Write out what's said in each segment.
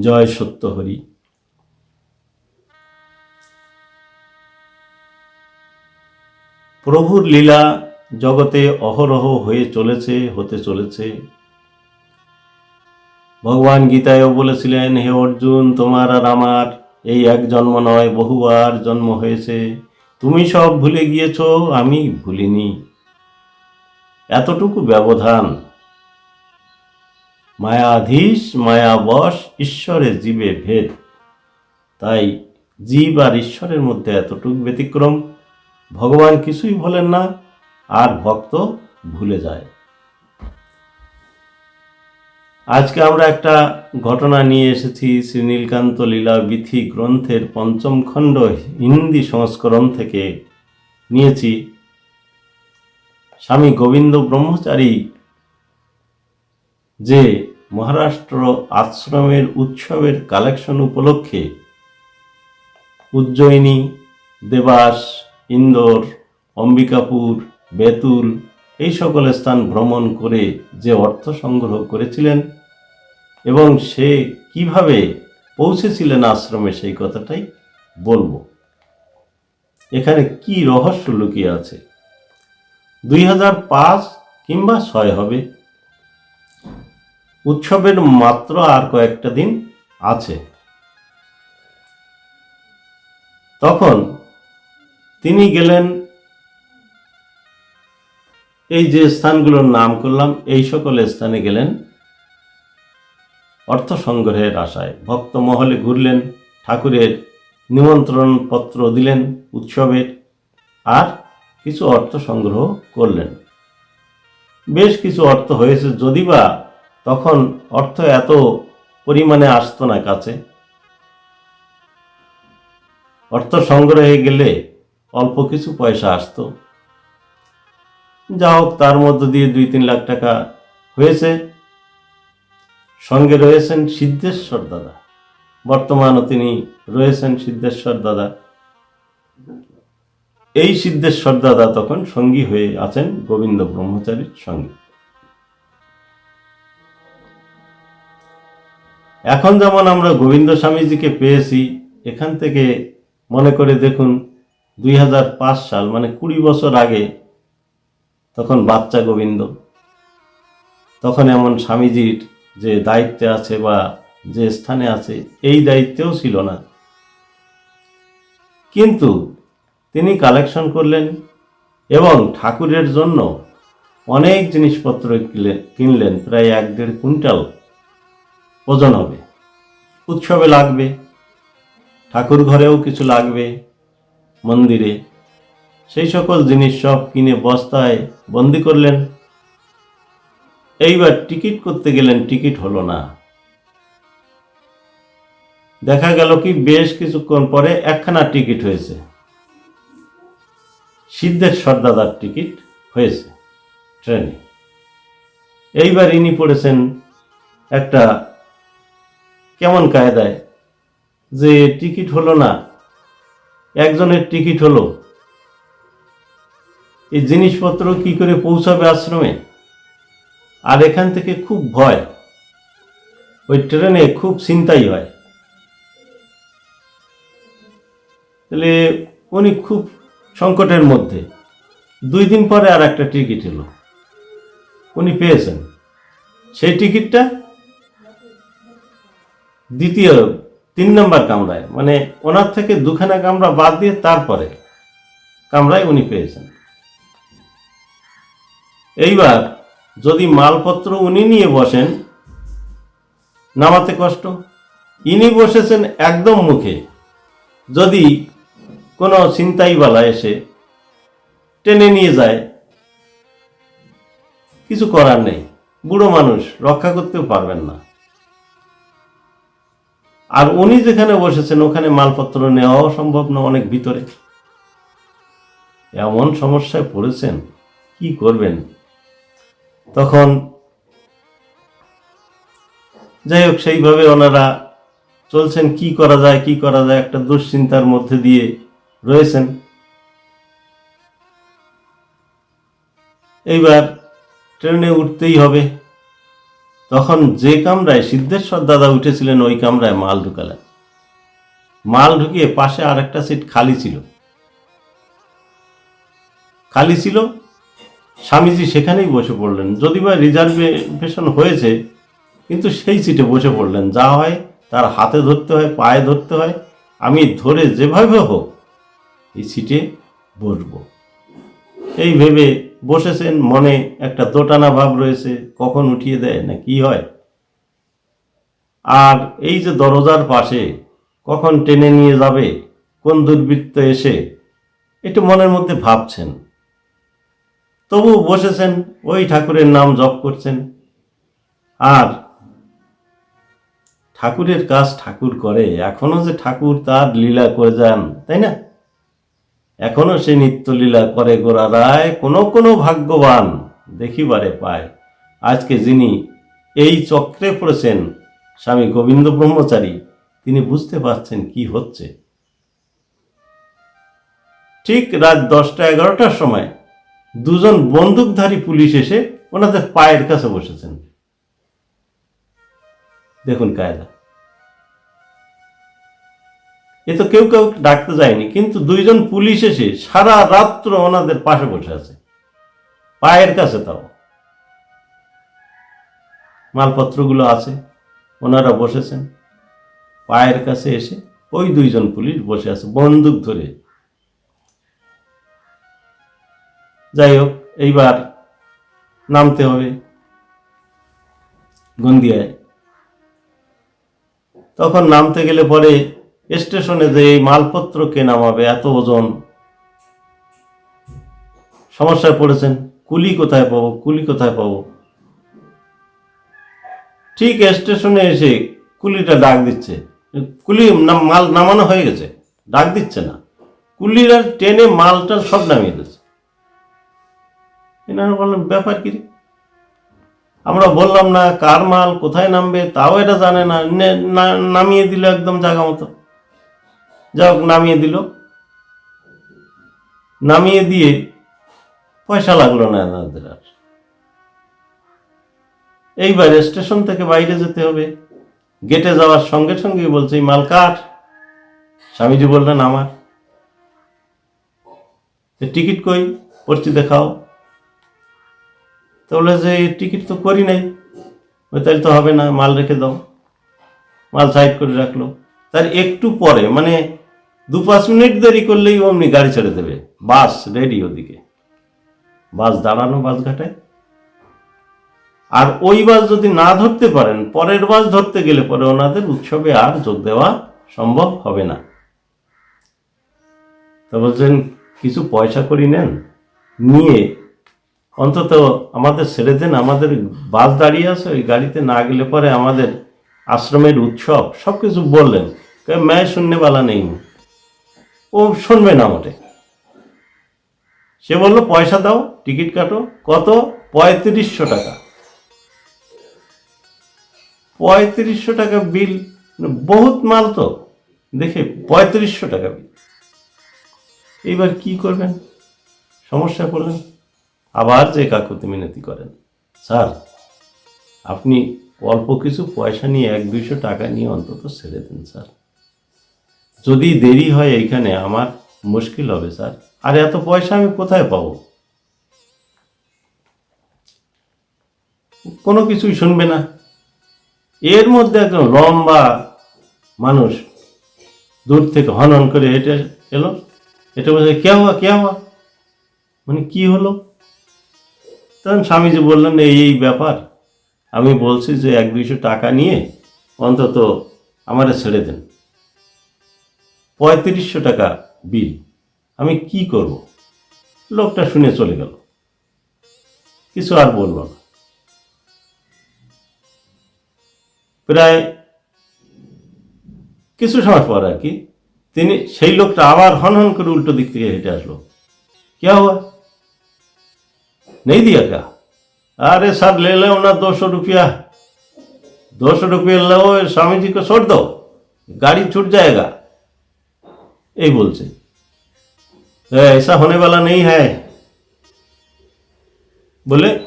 জয় সত্য হরি। প্রভুর লীলা জগতে অহরহ হয়ে চলেছে, হতে চলেছে। ভগবান গীতায়ও বলেছিলেন, হে অর্জুন, তোমার আর আমার এই এক জন্ম নয়, বহুবার জন্ম হয়েছে। তুমি সব ভুলে গিয়েছ, আমি ভুলিনি। এতটুকু ব্যবধান মায়াধীশ, মায়াবশ ঈশ্বরে জীবে ভেদ। তাই জীব আর ঈশ্বরের মধ্যে এতটুকু ব্যতিক্রম, ভগবান কিছুই বলেন না, আর ভক্ত ভুলে যায়। আজকে আমরা একটা ঘটনা নিয়ে এসেছি শ্রী নীলকান্ত লীলা বিথি গ্রন্থের পঞ্চম খণ্ড হিন্দি সংস্করণ থেকে। নিয়েছি স্বামী গোবিন্দ ব্রহ্মচারী যে মহারাষ্ট্র আশ্রমের উৎসবের কালেকশন উপলক্ষে উজ্জয়িনী দেবাস ইন্দোর, অম্বিকাপুর, বেতুল এই সকল স্থান ভ্রমণ করে যে অর্থ সংগ্রহ করেছিলেন এবং সে কীভাবে পৌঁছেছিলেন আশ্রমে সেই কথাটাই বলব। এখানে কি রহস্য লুকিয়ে আছে? দুই হাজার পাঁচ কিংবা ছয় হবে। উৎসবের মাত্র আর কয়েকটা দিন আছে। তখন তিনি গেলেন, এই যে স্থানগুলোর নাম করলাম, এই সকল স্থানে গেলেন। অর্থ সংগ্রহের আশায় ভক্ত মহলে ঘুরলেন, ঠাকুরের নিমন্ত্রণ পত্র দিলেন উৎসবের, আর কিছু অর্থ সংগ্রহ করলেন। বেশ কিছু অর্থ হয়েছে যদি বা তখন অর্থ এত পরিমাণে আসতো না কাছে। অর্থ সংগ্রহে গেলে অল্প কিছু পয়সা আসতো। যা হোক, তার মধ্য দিয়ে দুই তিন লাখ টাকা হয়েছে। সঙ্গে রয়েছেন সিদ্ধেশ্বর দাদা। বর্তমানও তিনি রয়েছেন সিদ্ধেশ্বর দাদা। এই সিদ্ধেশ্বর দাদা তখন সঙ্গী হয়ে আছেন গোবিন্দ ব্রহ্মচারীর সঙ্গে। এখন যেমন আমরা গোবিন্দ স্বামীজিকে পেয়েছি, এখান থেকে মনে করে দেখুন, দুই হাজার পাঁচ সাল মানে কুড়ি বছর আগে, তখন বাচ্চা গোবিন্দ। তখন এমন স্বামীজির যে দায়িত্বে আছে বা যে স্থানে আছে, এই দায়িত্বেও ছিল না। কিন্তু তিনি কালেকশন করলেন এবং ঠাকুরের জন্য অনেক জিনিসপত্র কিনলেন কিনলেন, প্রায় এক দেড় কুইন্টাল। ওজন হবে। উৎসবে লাগবে, ঠাকুর ঘরেও কিছু লাগবে মন্দিরে। সেই সকল জিনিস সব কিনে বস্তায় বন্দি করলেন। এইবার টিকিট করতে গেলেন, টিকিট হলো না। দেখা গেল কি বেশ কিছুক্ষণ পরে একখানা টিকিট হয়েছে। সিদ্ধের সর্দাদার টিকিট হয়েছে ট্রেনে। এইবার ইনি পড়েছেন একটা কেমন কায়দায়? যে টিকিট হলো না, একজনের টিকিট হলো। এই জিনিসপত্র কি করে পৌঁছাবে আশ্রমে? আর এখান থেকে খুব ভয়। ওই ট্রেনে খুব চিন্তাই হয়। তাহলে উনি খুব সংকটের মধ্যে। দুই দিন পরে আর একটা টিকিট এলো। উনি পেয়েছেন। সেই টিকিটটা দ্বিতীয় তিন নম্বর কামরায় মানে ওনার থেকে দুখানা কামরা বাদ দিয়ে তারপরে কামরায় উনি পেয়েছেন। এইবার যদি মালপত্র উনি নিয়ে বসেন, নামাতে কষ্ট? ইনি বসেছেন একদম মুখে। যদি কোনো ছিনতাইওয়ালা এসে টেনে নিয়ে যায়, কিছু করার নেই। বুড়ো মানুষ রক্ষা করতেও পারবেন না। আর উনি যেখানে বসেছেন, ওখানে মালপত্র নেওয়াও সম্ভব না, অনেক ভিতরে। এমন সমস্যায় পড়েছেন, কি করবেন? তখন যাই হোক, সেইভাবে ওনারা চলছেন, কি করা যায়, কি করা যায়, একটা দুশ্চিন্তার মধ্যে দিয়ে রয়েছেন। এইবার ট্রেনে উঠতেই হবে। তখন যে কামরায় সিদ্ধেশ্বর দাদা উঠেছিলেন, ওই কামরায় মাল ঢুকালেন। মাল ঢুকিয়ে পাশে আরেকটা সিট খালি ছিল। খালি ছিল, স্বামীজি সেখানেই বসে পড়লেন। যদি বা রিজার্ভেশন হয়েছে, কিন্তু সেই সিটে বসে পড়লেন। যা হয়, তার হাতে ধরতে হয়, পায়ে ধরতে হয়। আমি ধরে যেভাবে হোক এই সিটে বসবো। এই ভেবে বসেছেন, মনে একটা দোটানা ভাব রয়েছে, কখন উঠিয়ে দেয় না কি হয়? আর এই যে দরজার পাশে কখন টেনে নিয়ে যাবে, কোন দুর্বৃত্ত এসে, একটু মনের মধ্যে ভাবছেন। তবু বসেছেন, ওই ঠাকুরের নাম জপ করছেন। আর ঠাকুরের কাজ ঠাকুর করে, এখনও যে ঠাকুর তার লীলা করে যান, তাই না? এখনও সে নিত্যলীলা করে গোড়া রায়, কোনো কোনো ভাগ্যবান দেখিবারে পায়। আজকে যিনি এই চক্রে পড়েছেন, স্বামী গোবিন্দ ব্রহ্মচারী, তিনি বুঝতে পারছেন কি হচ্ছে। ঠিক রাত দশটা এগারোটার সময় দুজন বন্দুকধারী পুলিশ এসে ওনাদের পায়ের কাছে বসেছেন। দেখুন কায়দা এ তো কেউ কেউ ডাকতে যায়নি, কিন্তু দুইজন পুলিশ এসে সারা রাত্র ওনাদের পাশে বসে আছে। পায়ের কাছে তাও। মালপত্রগুলো আছে, ওনারা বসেছেন। পায়ের কাছে এসে ওই দুইজন পুলিশ বসে আছে, বন্দুক ধরে। যাই হোক, এইবার নামতে হবে গন্দিয়ায় তখন নামতে গেলে পরে স্টেশনে যে এই মালপত্র কে নামাবে, এত ওজন। সমস্যায় পড়েছেন, কুলি কোথায় পাবো, কুলি কোথায় পাবো? ঠিক স্টেশনে এসে কুলিটা ডাক দিচ্ছে। কুলি মাল নামানো হয়ে গেছে, ডাক দিচ্ছে না। কুলিরা টেনে মালটা সব নামিয়ে দিচ্ছে। বললেন, ব্যাপার কি? আমরা বললাম, না, কার মাল, কোথায় নামবে, তাও এটা জানে না- নামিয়ে দিল একদম জায়গা মতো। যাই হোক, নামিয়ে দিল। নামিয়ে দিয়ে পয়সা লাগল না এনাদের আর। এইবার স্টেশন থেকে বাইরে যেতে হবে। গেটে যাওয়ার সঙ্গে সঙ্গে বলছে, "এই মাল কার? স্বামীজি বললেন, আমার। টিকিট কই? পড়ছি দেখাও। তো বলে যে টিকিট তো করি নাই। ওই তাহলে তো হবে না, মাল রেখে দাও। মাল সাইড করে রাখল। তার একটু পরে মানে দু পাঁচ মিনিট দেরি করলেই অমনি গাড়ি ছেড়ে দেবে। বাস রেডি ওদিকে। বাস দাঁড়ানো, বাস ঘাটায়। আর ওই বাস যদি না ধরতে পারেন, পরের বাস ধরতে গেলে পরে ওনাদের উৎসবে আর যোগ দেওয়া সম্ভব হবে না। তো বলছেন, কিছু পয়সা করি নেন? নিয়ে অন্তত আমাদের ছেড়ে দেন, আমাদের বাস দাঁড়িয়ে আছে, ওই গাড়িতে না গেলে পরে আমাদের আশ্রমের উৎসব। সব কিছু বললেন ম্যায় শূন্য বালা নেই। ও শুনবে না মোটে সে বলল, পয়সা দাও, টিকিট কাটো। কত? পঁয়ত্রিশশো টাকা। পঁয়ত্রিশশো টাকা বিল মানে বহুত মাল তো। দেখে পঁয়ত্রিশশো টাকা বিল। এইবার কি করবেন? সমস্যা করলেন আবার যে কাকুতি মিনতি করেন। স্যার, আপনি অল্প কিছু পয়সা নিয়ে এক দুইশো টাকা নিয়ে অন্তত ছেড়ে দিন, স্যার। যদি দেরি হয় এইখানে, আমার মুশকিল হবে, স্যার। আর এত পয়সা আমি কোথায় পাবো? কোনো কিছুই শুনবে না। এর মধ্যে একজন লম্বা মানুষ দূর থেকে হন হন করে হেঁটে এলো। এটা বলছে, কে হওয়া কে হওয়া? মানে কি হলো? তখন স্বামীজি বললেন, এই এই ব্যাপার। আমি বলছি যে এক দুইশো টাকা নিয়ে অন্তত আমারে ছেড়ে দেন। পঁয়ত্রিশশো টাকা বিল আমি কি করব লোকটা শুনে চলে গেল কিছু আর বলল না প্রায় কিছু সময় পর আর কি তিনি সেই লোকটা আবার হন হন করে উল্টো দিক থেকে হেঁটে আসলো क्या हुआ नहीं दिया क्या अरे सर ले लो ना दो सौ रुपया दो सौ रुपया लो स्वामी जी को छोड़ दो गाड़ी छूट जाएगा এই বলছে। এসা হনে বেলা নেই হ্যাঁ। বলে,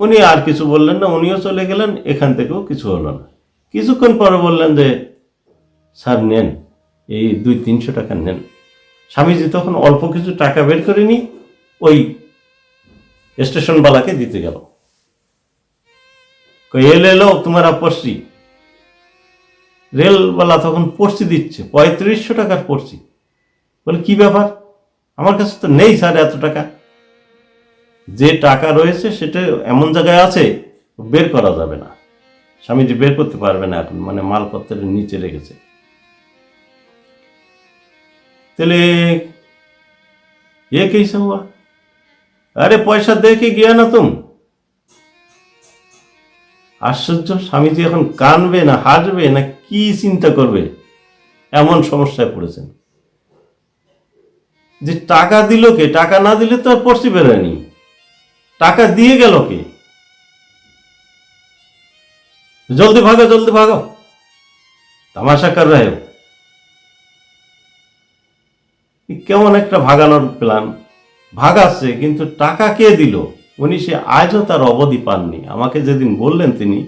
উনি আর কিছু বললেন না, উনিও চলে গেলেন, এখান থেকেও কিছু হলো না। কিছুক্ষণ পরে বললেন যে, স্যার, নেন, এই দুই তিনশো টাকা নেন। স্বামীজি তখন অল্প কিছু টাকা বের করে নি ওই স্টেশনওয়ালাকে দিতে গেল। এলে, এলো তোমার পড়ছি। রেলওয়ালা তখন পড়ছি দিচ্ছে, পঁয়ত্রিশশো টাকার পড়ছি। বলে কি ব্যাপার আমার কাছে তো নেই স্যার এত টাকা যে টাকা রয়েছে সেটা এমন জায়গায় আছে বের করা যাবে না স্বামীজি বের করতে পারবে না এখন মানে মালপত্রের নিচে রেখেছে তাহলে ये कैसे हुआ अरे পয়সা দেখে গিয়া না তুম আশ্চর্য স্বামীজি এখন কানবে না হাসবে না কি চিন্তা করবে এমন সমস্যায় পড়েছেন যে টাকা দিল কে? টাকা না দিলে তো আর পড়ছি বেরোয়নি। টাকা দিয়ে গেল কে? জলদি ভাগো জলদি ভাগো। তামাশা কর। এ কেমন একটা ভাগানোর প্ল্যান ভাগাচ্ছে, কিন্তু টাকা কে দিল? উনি সে আজও তার অবধি পাননি। আমাকে যেদিন বললেন তিনি,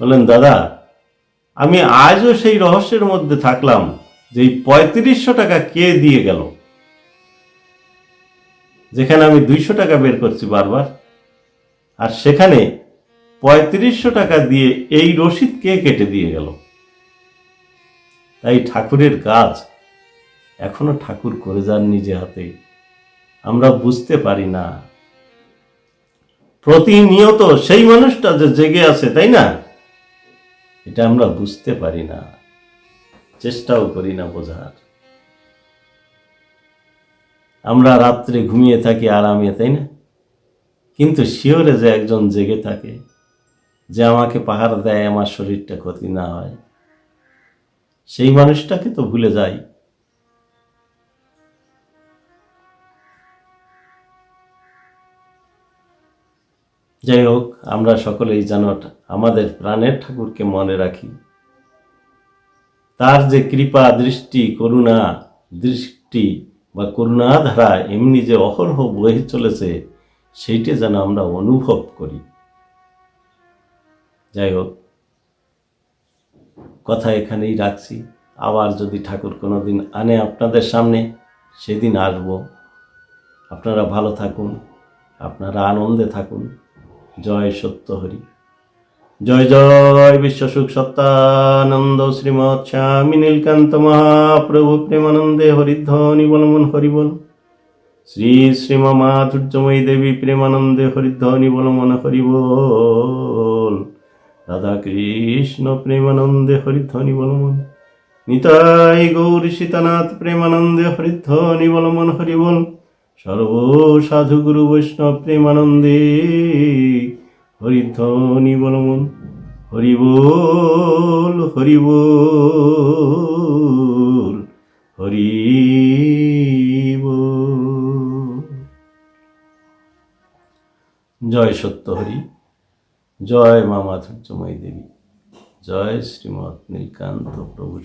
বললেন, দাদা, আমি আজও সেই রহস্যের মধ্যে থাকলাম যে এই পঁয়ত্রিশশো টাকা কে দিয়ে গেল? যেখানে আমি দুইশো টাকা বের করছি বারবার, আর সেখানে পঁয়ত্রিশশো টাকা দিয়ে এই রসিদ কে কেটে দিয়ে গেল? তাই ঠাকুরের কাজ এখনও ঠাকুর করে যান নিজে হাতে। আমরা বুঝতে পারি না। প্রতিনিয়ত সেই মানুষটা যে জেগে আছে, তাই না? এটা আমরা বুঝতে পারি না। চেষ্টাও করি না বোঝার। আমরা রাত্রে ঘুমিয়ে থাকি আরামে তাই না? কিন্তু শিওরে যে একজন জেগে থাকে, যে আমাকে পাহাড় দেয়, আমার শরীরটা ক্ষতি না হয়, সেই মানুষটাকে তো ভুলে যাই। যাই হোক, আমরা সকলেই যেন আমাদের প্রাণের ঠাকুরকে মনে রাখি। তার যে কৃপা, দৃষ্টি, করুণা, দৃষ্টি বা করুণা ধারা এমনি যে অহরহ বয়ে চলেছে, সেইটা যেন আমরা অনুভব করি। যাই হোক, কথা এখানেই রাখছি। আবার যদি ঠাকুর কোনোদিন আনে আপনাদের সামনে, সেদিন আসব। আপনারা ভালো থাকুন, আপনারা আনন্দে থাকুন। জয় সত্য হরি। জয় জয় বিশ্বসুখ সত্তানন্দ শ্রীমৎ স্বামী নীলকান্ত মহাপ্রভু প্রেমানন্দে হরিধ্বনি বলমন হরিবল শ্রী শ্রীম মাধুর্যময়ী দেবী প্রেমানন্দে হরিধ্বনি বলমন হরিবল রাধা কৃষ্ণ প্রেমানন্দে হরিধ্বনি বলমন নিতাই গৌর সীতানাথ প্রেমানন্দে হরিধ্বনি বলমন হরিবল সর্ব সাধু গুরু বৈষ্ণব প্রেমানন্দে হরিধ্বনি বলমন হরিবোল হরিবোল হরিবোল জয় সত্য হরি জয় মা মাধুর্যময়ী দেবী, জয় শ্রীমৎ নীলকান্ত প্রভু